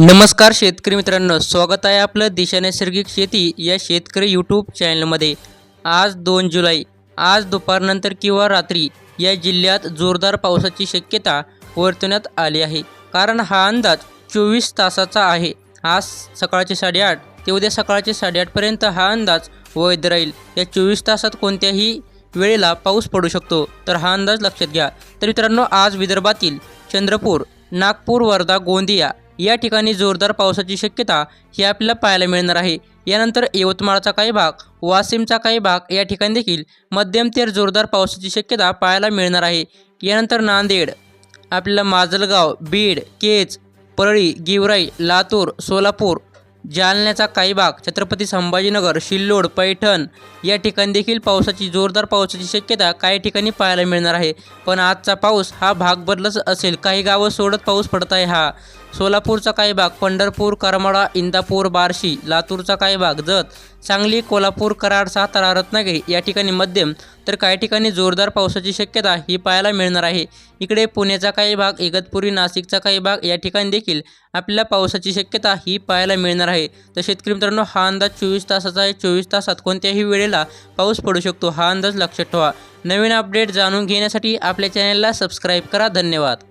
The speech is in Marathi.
नमस्कार शेतकरी मित्रांनो स्वागत आहे आपलं दिशा नैसर्गिक शेती या शेतकरी यूट्यूब चॅनलमध्ये आज दोन जुलै आज दुपारनंतर किंवा रात्री या जिल्ह्यात जोरदार पावसाची शक्यता वर्तवण्यात आली आहे. कारण हा अंदाज चोवीस तासाचा आहे. आज सकाळचे साडेआठ ते उद्या सकाळचे साडेआठपर्यंत हा अंदाज वैध राहील. या चोवीस तासात कोणत्याही वेळेला पाऊस पडू शकतो. तर हा अंदाज लक्षात घ्या. तर मित्रांनो आज विदर्भातील चंद्रपूर नागपूर वर्धा गोंदिया या ठिकाणी जोरदार पावसाची शक्यता ही आपल्याला पाहायला मिळणार आहे. यानंतर यवतमाळचा काही भाग वाशिमचा काही भाग या ठिकाणी देखील मध्यम ते जोरदार पावसाची शक्यता पाहायला मिळणार आहे. यानंतर नांदेड आपल्याला माजलगाव बीड केज परळी गेवराई लातूर सोलापूर जालन्याचा काही भाग छत्रपती संभाजीनगर सिल्लोड पैठण या ठिकाणी देखील पावसाची जोरदार पावसाची शक्यता काही ठिकाणी पाहायला मिळणार आहे. पण आजचा पाऊस हा भाग बदलच असेल. काही गावं सोडत पाऊस पडत आहे हा. सोलापूरचा काही भाग पंढरपूर करमाळा इंदापूर बार्शी लातूरचा काही भाग जत सांगली कोल्हापूर कराड सातारा रत्नागिरी या ठिकाणी मध्यम तर काही ठिकाणी जोरदार पावसाची शक्यता ही पाहायला मिळणार आहे. इकडे पुण्याचा काही भाग इगतपुरी नाशिकचा काही भाग या ठिकाणी देखील आपल्याला पावसाची शक्यता ही पाहायला मिळणार आहे. तर शेतकरी मित्रांनो हा अंदाज चोवीस तासाचा आहे. चोवीस तासात कोणत्याही वेळेला पाऊस पडू शकतो हा अंदाज लक्षात ठेवा. नवीन अपडेट जाणून घेण्यासाठी आपल्या चॅनलला सबस्क्राईब करा. धन्यवाद.